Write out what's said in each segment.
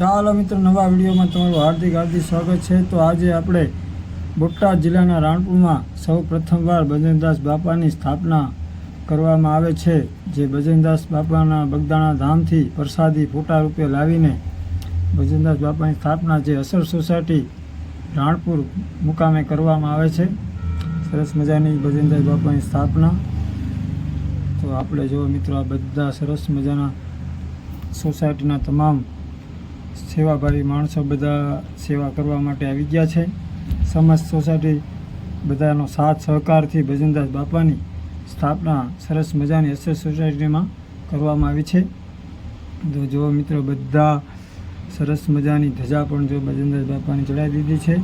ચાલો મિત્રો, નવા વિડીયોમાં તમારું હાર્દિક હાર્દિક સ્વાગત છે. તો આજે આપણે બોટાદ જિલ્લાના રાણપુરમાં સૌ પ્રથમવાર ભજનદાસ બાપાની સ્થાપના કરવામાં આવે છે, જે ભજનદાસ બાપાના બગદાણા ધામથી પ્રસાદી ફોટા રૂપે લાવીને ભજનદાસ બાપાની સ્થાપના, જે અસર સોસાયટી રાણપુર મુકામે કરવામાં આવે છે. સરસ મજાની ભજનદાસ બાપાની સ્થાપના. તો આપણે જો મિત્રો, આ બધા સરસ મજાના સોસાયટીના તમામ સેવાભાવી માણસો બધા સેવા કરવા માટે આવી ગયા છે. સમસ્ત સોસાયટી બધાનો સાથ સહકારથી ભજનદાસ બાપાની સ્થાપના સરસ મજાની એસએસ સોસાયટીમાં કરવામાં આવી છે. તો જો મિત્રો, બધા સરસ મજાની ધજા પણ જો ભજનદાસ બાપાની ચડાવી દીધી છે.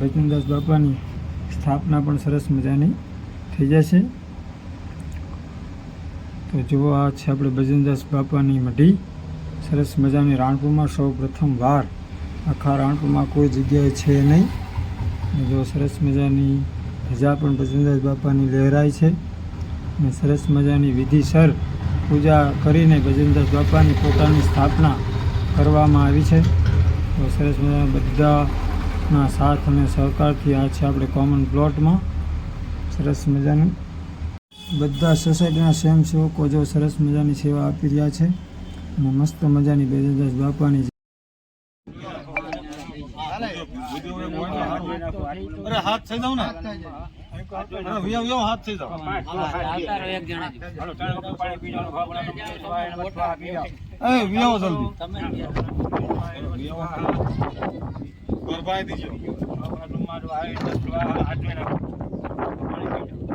ભજનદાસ બાપાની સ્થાપના પણ સરસ મજાની થઈ જશે તો જુઓ આ છે આપણે ભજનદાસ બાપાની મઢી. સરસ મજાની રાણપુરમાં સૌ પ્રથમ વાર આખા રાણપુરમાં કોઈ જગ્યાએ છે નહીં. જો સરસ મજાની ધજા પણ ભજનદાસ બાપાની લહેરાય છે. અને સરસ મજાની વિધિસર પૂજા કરીને ભજનદાસ બાપાની પોતાની સ્થાપના કરવામાં આવી છે. તો સરસ મજાના બધાના સાથ અને સહકારથી આ છે આપણે કોમન પ્લોટમાં સરસ મજાનું. બધા સોસાયટીના સ્વયંસેવકો જો સરસ મજાની સેવા આપી રહ્યા છે. મસ્ત મજાની બેદરદાસ બાપાની અરે હાથ થઈ જાવ ને? હાથ થઈ જાવ જલ્દી.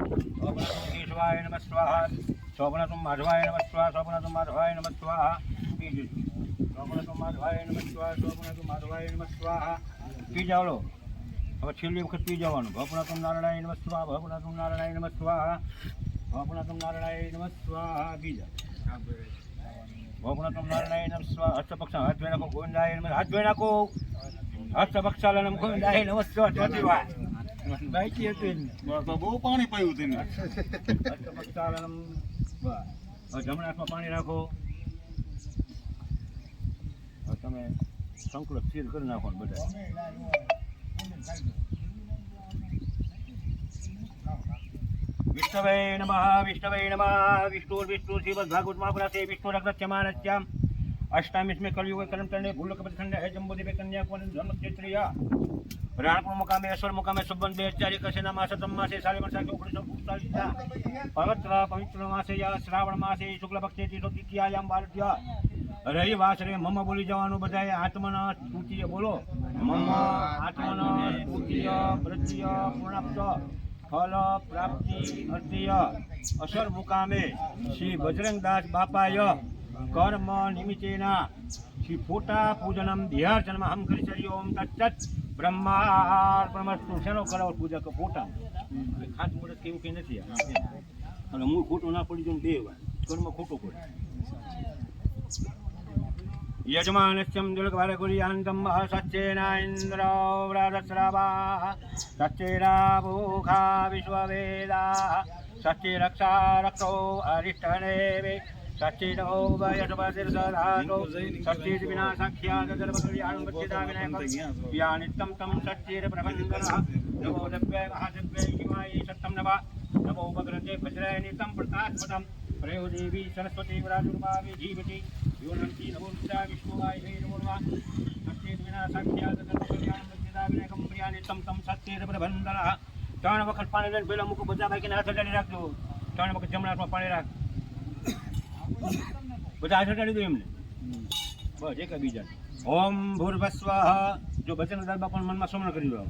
માધવાય નમઃ સ્વાહા શોભનાથમ માધવાય નમઃ સ્વાહા જજો શોભનાથમ માધવાય નમ સ્વાહા શોભનાથમ માધવાય નમઃ સ્વાહા પી જાવ લો હવે છેલ્લી વખત પી જવાનું ભપનાથમ નારાયણ નમઃ સ્વાહા ભપનાથમ નારાયણ નમઃ સ્વાહા ભપનાથમ નારાયણ નમઃ સ્વાહા બીજા ભપનાથમ નારાયણ નમઃ સ્વાહા હસ્તપક્ષા હાથ ધોઈ નાખો ગોવિંદાય નમઃ હાથ ધોઈ નાખો હસ્તપક્ષાલનમ ગોવિંદાય નમઃ સ્વાહા ચોથી વાર બાકી હતું તો બહુ પાણી પાયું તેને હસ્તપક્ષાલનમ બસ હવે જમણા પાણી રાખો તમે સંકલ્પ ફીલ કરી નાખો ને બધા. વિષ્ણવે નમઃ વિષ્ણવે નમઃ, વિષ્ણુ વિષ્ણુ, શ્રીમદ ભાગવત મહાપુરાશે વિષ્ણુ રક્ષમાનસ્યામ અષ્ટામીસ્મે કલયુગે કર્મ કરને ભૂલ કપટ ખંડ હે જંબુદીપે કન્યા કોન ધર્મ ક્ષેત્રિયા રાણપુર મુકામે, અસર મુકામે સુબંધ બે હજાર એકસે ના માસે, તમ માસે સાલે વર્ષા કે ઓગણીસો પિસ્તાલીસ પવિત્ર પવિત્ર માસે યા શ્રાવણ માસે શુક્લ પક્ષે તીસો તિથિયાયામ બાલટ્યા રહી વાસ રે મમ બોલી જવાનું બધાએ આત્મન સ્તુતિય બોલો. મમ આત્મન સ્તુતિય પ્રત્ય પૂર્ણાપ્ત ફલ પ્રાપ્તિ અર્થિય અસર મુકામે. શ્રી બજરંગદાસ બાપાય કર્મ નિમિત્તેના શ્રી ફોટા પૂજનમ ધ્યાર્ચનમાં હમ કરી ઓમ તત્ત બ્રહ્માર્પણમસ્તુ. શેનો કરાવો પૂજક ફોટા? ખાસ મુહૂર્ત કેવું કંઈ નથી અને હું ખોટું ના પડી જાઉં બે વાર. કર્મ ખોટું પડે. યજમાનસ્યમ દુર્ગવારગુર્યાન્તમ સચ્ચેના ઇન્દ્ર વ્રતસ્રવા સચ્ચેના ભૂખા વિશ્વવેદા સચ્ચે રક્ષા રક્ષો અરિષ્ઠને સચ્ચિનો વયસવતિર્સધાતો સચ્ચિત વિના સાખ્યાત ગર્ભકલ્યાણં વચ્ચેદા વિનાયકં વ્યાનિત્તમ તમ સચ્ચિર પ્રબંધનઃ નમો પ્રયો દેવી સરસ્વતી વિરાજુર્ભાવે જીવતી યોનંતી નમો વિદ્યા વિષ્ણુવાય હે નમો નમઃ સચ્ચિત વિના સાખ્યાત ગર્ભકલ્યાણં વચ્ચેદા વિનાયકં વ્યાનિત્તમ તમ સચ્ચિર પ્રબંધના ત્રણ વખત પાણી લઈને પેલા મૂકો બધા બાકીને હાથ અડાડી રાખજો ત્રણ વખત જમણા હાથમાં પાણી રાખ બધા હાથ અડાડી દો એમને બસ એક બીજા ઓમ ભૂર્વસ્વ જો બચનદાસ પણ મનમાં સમરણ કરી લો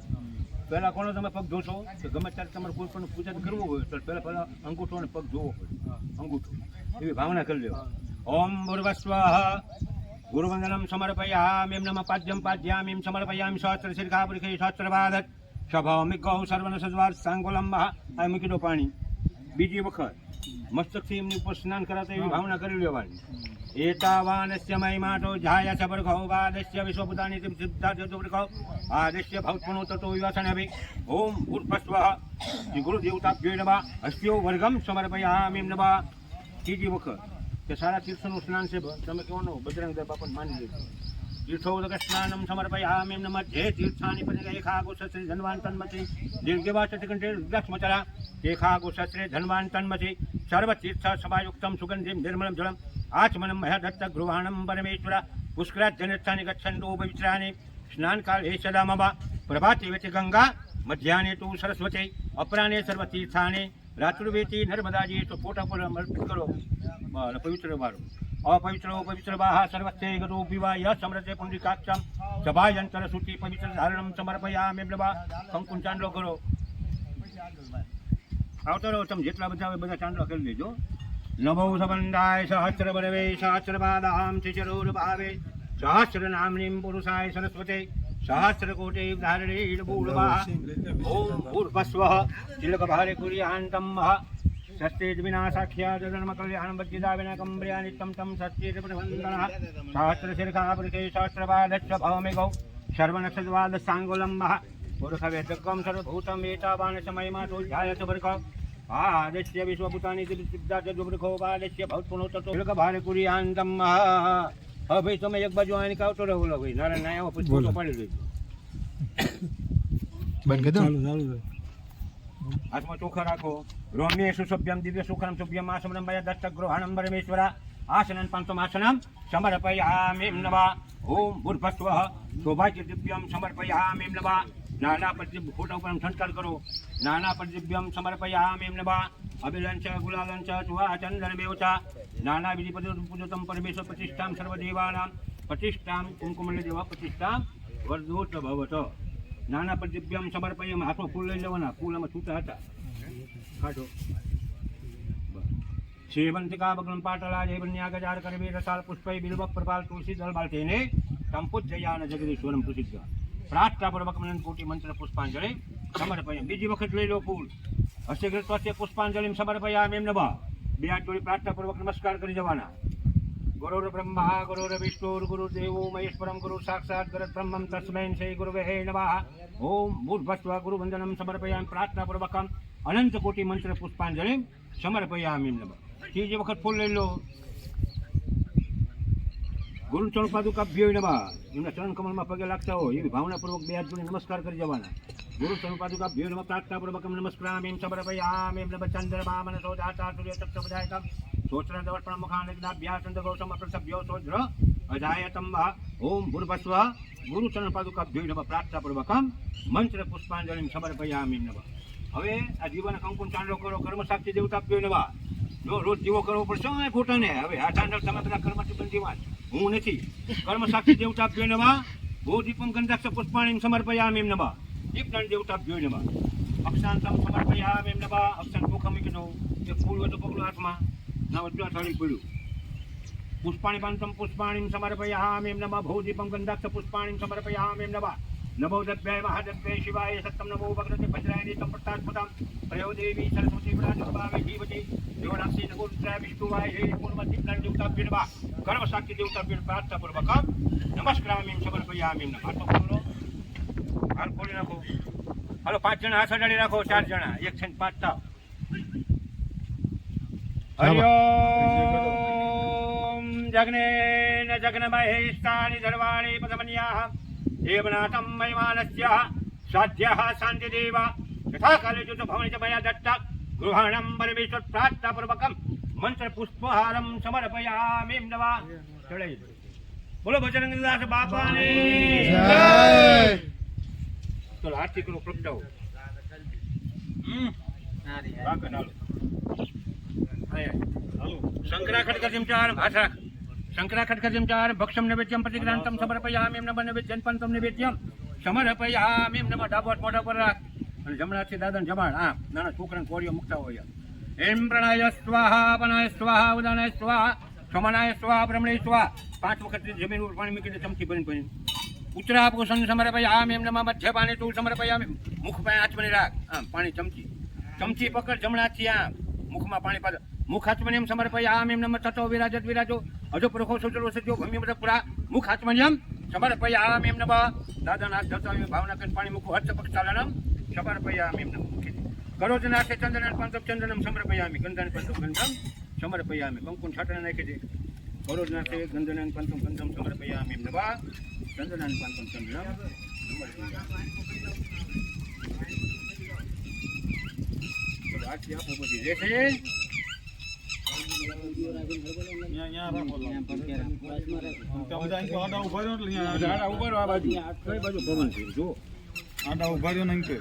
પહેલા કોનો તમે પગ જોશો તો ગમે ત્યારે તમારે કોઈ પણ પૂજન કરવું હોય તો પહેલાં પહેલા અંગૂઠો અને પગ જોવો પડે. અંગૂઠો. એવી ભાવના કરી લેવા ઓમ ગુરવસ્વ ગુરુવંદનમ સમર્પયામ એમ નમ પાદ્યમ પાદ્યામ એમ સમર્પયામ શાસ્ત્ર શિરખાપુરી શાસ્ત્ર બાધક સ્વભાવમિક ગૌ સર્વન સજવાર સાંગોલંબા આ મૂકી દો પાણી. બીજી વખત. મસ્તકથી એમની ઉપર સ્નાન કરાતા એવી ભાવના કરી લેવાની. એતાવાનસ્ય માટો જાયા સબરઘો વાદસ્ય વિશ્વપુતાની તેમ સિદ્ધાર્થ દુર્ઘો આદસ્ય ભવત્પણો તતો વિવાસન અભિ. ઓમ ભૂર્ભસ્વ શ્રી ગુરુ દેવતાભ્યો નમઃ. હસ્યો વર્ગમ સમર્પયામિ નમઃ. ત્રીજી વખત. કે સારા તીર્થનું સ્નાન છે તમે કહેવાનું બજરંગ બાપાને માની લીધું तीर्थोदकस्नानं समर्पयामि नमः मध्ये तीर्थानि पदगेखागुश्री धन्वान् तन्मति दीर्घवाचतिकण्ठे रुद्राक्ष्मचरा एखागुश्री धन्वान् तन्मति सर्वतीर्थ समायुक्तं सुगन्धिं निर्मलं जलम् आचमनं मया दत्तगृहाणं परमेश्वर पुष्कराज्जनेत्थानि गच्छन्तु पवित्राणि स्नानकाले सदा मम प्रभाते वेति गङ्गा મધ્યાહને તું સરસ્વતી અપરાને સર્વતીર્થાને રાત્રુવેતી નર્મદાજી તો ફોટા પર અર્પિત કરો બસ, પવિત્ર મારો અપવિત્ર પવિત્ર બાહ સર્વસ્તે ગતો વિવાય સમરતે પુંડિકાક્ષમ સભાયંતર पवित्र ધારણમ સમર્પયામિ બ્રવા કંકુન ચાંદલો કરો આવતો રહો તમે જેટલા બધા હોય બધા ચાંદલો કરી લેજો નમો સંબંધાય સહસ્ર બરવે સહસ્ર બાદામ ચિચરોર ભાવે સહસ્ર નામનીમ પુરુષાય સરસ્વતે સહસ્ર કોટે ધારણે ઓમ ભૂર્ભસ્વઃ તિલક ભારે કુર્યાન્તમ મહ સર્વનક્ષદ્વાદ સાંગોલમ મહ પુરુષવે જગમ સર્વભૂતમ એતાવાન સમયમાં તો ધ્યાયત વર્ગ આદસ્ય વિશ્વભૂતાની દિવ્યા જગુબ્રખો પાદસ્ય ભવત્પુનો તતો તિલક ભારે કુર્યાન્તમ મહ હવે ભાઈ તમે એક બાજુ આની કાવતો રહો ભાઈ નારાયણ ના પછી પાડી બંધ કરી ચાલુ ચાલુ. હાથમાં ચોખા રાખો. રોમ્ય સુસભ્યમ દિવ્ય સુખરમ સુભ્યમ આસમરમ ભય દત્ત ગ્રહણમ પરમેશ્વરા. આસનન પંચમ આસનમ સમર્પયામિ નવા ઓમ ભૂર્ભસ્વ શોભાગ્ય દિવ્યમ સમર્પયામિ નવા નાના પ્રતિબ ફોટા ઉપર સંસ્કાર કરો. નાના પ્રતિભ્યમ સમર્પયામિ નવા અભિલંચ, ગુલાલંચ, ચુહા, ચંદન, બેવચા. નાના વિધિ પૂજતમ પરમેશ્વર પ્રતિષ્ઠામ સર્વદેવાનામ. પ્રતિષ્ઠામ કુમકુમલ્ય દેવા પ્રતિષ્ઠામ વર્ધોત ભવત નાના પછી સમર્પયમ હાથમાં ફૂલ લઈ લેવાના. ફૂલ આમાં છૂટા હતા. કાઢો સેવંતિકા બગલમ પાટલા જયવન્યાગજાર કરવે રસાલ પુષ્પય બિલવક પ્રપાલ તુલસી દળ બાલતેને સંપુજ્જયાન જગદીશ્વરમ પ્રસિદ્ધ. પ્રાર્થના પૂર્વક મનન કોટી મંત્ર પુષ્પાંજલિ. સમર્પયમ બીજી વખત લઈ લો ફૂલ. હસ્તગ્રસ્ત સ્વાસ્થ્ય પુષ્પાંજલિ સમર્પયામ એમ નવા બે હાથ જોડી પ્રાર્થના પૂર્વક નમસ્કાર કરી જવાના. ગુરુર બ્રહ્મા ગુરુર વિષ્ણુર ગુરુદેવો મહેશ્વરમ ગુરુ સાક્ષાત ગુરુ બ્રહ્મમ તસ્મૈ શ્રી ગુરુવે નમઃ ઓમ ભૂર્ભસ્વ ગુરુ વંદનમ સમર્પયામ પ્રાર્થના પૂર્વકમ અનંત કોટી મંત્ર પુષ્પાંજલિ સમર્પયામિ નમઃ ત્રીજી વખત ફૂલ લઈ લો ગુરુ ચરણ પાદુકાભ્યો નમઃ એમના ચરણ કમળમાં પગે લાગતા હોય એવી ભાવનાપૂર્વક બે હાથ જોડી નમસ્કાર કરી જવાના ગુરુ ચરણ પાદુકાભ્યો નમઃ પ્રાર્થનાપૂર્વકમ નમસ્કારામિ સમર્પયામિ નમઃ ચંદ્રમા મનસો દાતા સૂર્ય ચક્ર સોચન દવર્પણ મુખાનજ્ઞાભ્યાસંદ ગૌતમ પ્રસભ્યો સોજ્ર અજાયતમ ઓમ ભૂર્ભસ્વ ગુરુ ચરણ પાદુકાભ્યો નમઃ પ્રાર્થનાપૂર્વકમ મંત્ર પુષ્પાંજલિ સમર્પયામિ નમઃ હવે આ જીવન કંકુન ચાંદલો કરો કર્મ સાક્ષી દેવતાભ્યો જો રોજ જીવો કરવો પડશે ને હવે આ તમે બધા કર્મથી બંધીમાં હું નથી કર્મ સાક્ષી નમઃ ભૂ દીપમ ગંધાક્ષ પુષ્પાણીમ સમર્પયામિ નમઃ દીપનાન દેવતાભ્યો નમઃ અક્ષાંતમ સમર્પયામિ નમઃ અક્ષાંત મુખમ એ ફૂલ હોય તો પગલું હાથમાં ના થાળી પડ્યું પુષ્પાણી પાંતમ સમર્પયામ એમ નમઃ ભૌદીપમ દીપમ પુષ્પાણી સમર્પયામ એમ નમઃ નમો દભ્યાય મહાદભ્યાય શિવાય સત્તમ નમો ભગવતે ભદ્રાય નીતમ પ્રતાસ્પદમ પ્રયોદેવી સરસ્વતી પ્રાજભાવે જીવતી દેવનાક્ષી નગોત્રાય વિષ્ણુવાય હે પૂર્વ દીપનાન દેવતાભ્યો નમઃ કર્મ સાક્ષી દેવતાભ્યો પ્રાર્થના પૂર્વક નમસ્કારામિ સમર્પયામિ નમઃ હાથ ખોલો હાલ ખોલી નાખો હાલો પાંચ જણા હાથ અડાડી રાખો ચાર જણા એક છે પાંચ થાવ હરિઓમ જગ્ને ન જગ્ન મહેષ્ટાની સર્વાણી પદમન્યાઃ દેવનાથમ મહિમાનસ્ય સાધ્યઃ શાંતિદેવ તથા કાલે જો ભવન ચ મયા દત્ત ગૃહાણમ પરમેશ્વર પ્રાર્થના પૂર્વકમ મંત્ર પુષ્પહારમ સમર્પયામિ નવા ચડાઈ. બોલો બજરંગદાસ બાપાની જય. તો આરતી કરો પ્રગટાવો હમ. વાંકણ હાલો. હાથ રાખ શંકરા ખડકજમ ચાર ભક્ષમ નૈવેદ્યમ પ્રતિગ્રાંતમ સમર્પયામિ એમ નમ નૈવેદ્યમ, પંતમ નૈવેદ્યમ સમર્પયામિ એમ નમ ડાબોટ હાથ મોઢા પર રાખ. અને જમણાથી દાદાને જમાડ. હા નાના છોકરાને કોળીઓ મૂકતા હોય એમ. પ્રણાય સ્વાહા પનાય સ્વાહા, ઉદાનાય સ્વાહા સમનાય સ્વાહા બ્રહ્મણે સ્વાહા. પાંચ વખત જમીન ઉપર પાણી મૂકીને ચમચી ભરીને ભરીને ઉત્તરા પુરુષન સમર્પયામિ એમ નમ, મધ્ય પાણી તું સમર્પયામિ મુખ પાસે હાથમાં રાખ. આમ, પાણી ચમચી. ચમચી પકડ જમણાથી આમ. મુખમાં પાણી પાછળ મુખ સમર્પયામિ એમ એમને થતો વિરાજત વિરાજો. હજુ પ્રખો સુચલો સજો ભમ્ય બધા પૂરા. મુખ હાથમન્યમ આમ એમ નમ દાદાના હાથ ધરતા ભાવના કરીને પાણી મૂકવું. હસ્ત પક્ષાલનમ સમર્પયામિ એમ નમ કરો જનાથે ચંદન પંચમ ચંદનમ આમી ગંધન પંચમ ગંધમ સમર્પયામિ કંકુન છાટણ નાખી દે કરોજનાથે ગંધન પંચમ ગંધમ સમર પાંચમ પછી રહેશે આડા ઊભા રહો આ બાજુ કઈ બાજુ પવન છે જો આડા ઊભા રહ્યો નહીં કે.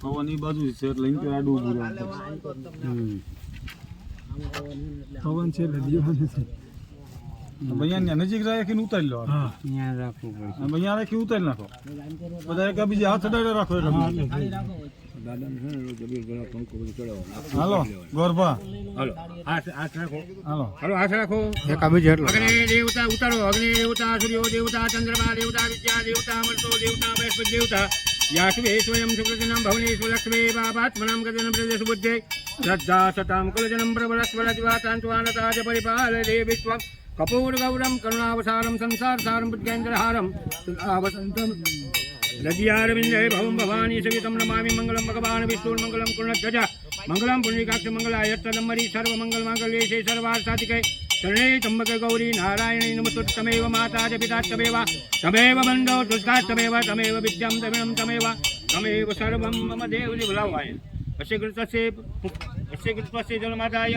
પવન ઈ બાજુ છે એટલે અહીં કે આડું ઉભું પવન છે એટલે દીવાનું છે. ત્યાં નજીક રાખીને ઉતારી લો હા. અને ભૈયા રાખી ઉતારી નાખો. બધા એક બીજે હાથ અડાડે રાખો હાલો ગોરભા. હાલો. હાથ રાખો. હાલો. હાલો હાથ રાખો. એકા બીજે એટલો. અગ્નિ દેવતા ઉતારો અગ્નિ દેવતા સૂર્યો દેવતા ચંદ્રમા દેવતા વિદ્યા દેવતા મર્તો દેવતા બૃહસ્પતિ દેવતા યાસવે સ્વયં શુક્રજનમ ભવનેશ્વ લક્ષ્મી બાપાત્મનામ ગજનમ પ્રદેશ બુદ્ધે શ્રદ્ધા સતામ કુલજનમ પ્રબલસ્વરજવાતાંત્વાનતાજ પરિપાલ દે વિશ્વમ கபூரகௌரம் கருணாவசாரம் சம்சாரசாரம் புத்கேந்திரஹாரம் துதாவசந்தம் ரதியாரவிந்தே பவம் பவானி சவிதம் நமாமி மங்களம் பகவான் விஷ்ணு மங்களம் குணத்வஜ மங்களம் புண்ணிகாட்சி மங்களாய ததம்மரி சர்வ மங்கள் மங்களேஷே சர்வார்த்தாதிகை शरणे त्र्यंबक गौरी नारायणी नमस्तमेव माता च पिता तमेव तमेव बंधो तुष्कास्तमेव तमेव विद्यां तमिळं तमेव तमेव सर्वं मम देवजी भुलावाय अस्य कृतस्य अस्य कृतस्य जलमादाय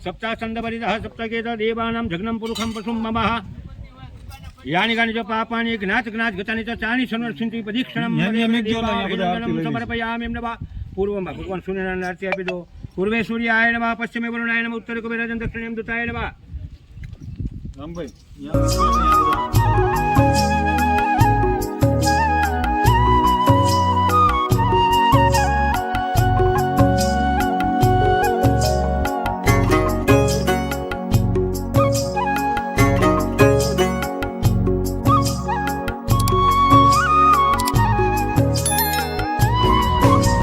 સપ્તાસંદપરિતઃ સપ્તકેત દેવાનાં જગ્નમ પુરુષમ પશુમ મમઃ યાની ગાની જો પાપાની જ્ઞાત જ્ઞાત ગતાની ચ ચાણી સંવર્ષિંતિ પદીક્ષણમ યાની અમે જો ના બધા આરતી લઈ લઈશું. સમર્પયામિ એમને બા પૂર્વમાં ભગવાન સૂર્યનારાયણ આરતી આપી દો પૂર્વે સૂર્યાય નમઃ પશ્ચિમે વરુણાય નમઃ ઉત્તરે કુબેરાજન દક્ષિણે દુતાય નમઃ રામભાઈ ન્યા